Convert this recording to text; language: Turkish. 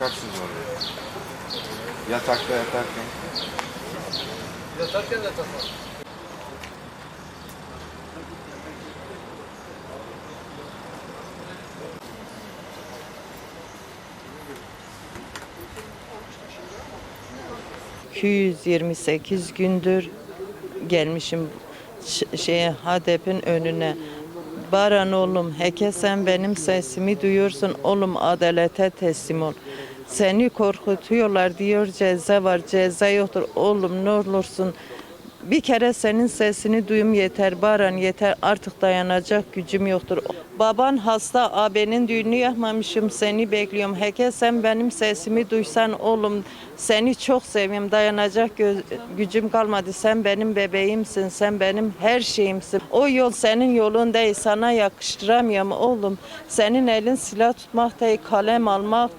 Bakarsınız oraya. Yatakta yatarken. Yatarken de takma. ...228 gündür gelmişim şeye HDP'nin önüne. Baran oğlum, heke sen benim sesimi duyuyorsun. Oğlum adalete teslim ol. Seni korkutuyorlar diyor ceza var, ceza yoktur. Oğlum ne olursun bir kere senin sesini duyum yeter Baran yeter artık dayanacak gücüm yoktur. Baban hasta abinin düğünü yapmamışım seni bekliyorum. Heke sen benim sesimi duysan oğlum seni çok seviyorum dayanacak gücüm kalmadı. Sen benim bebeğimsin sen benim her şeyimsin. O yol senin yolun değil sana yakıştıramıyorum oğlum. Senin elin silah tutmak değil kalem almak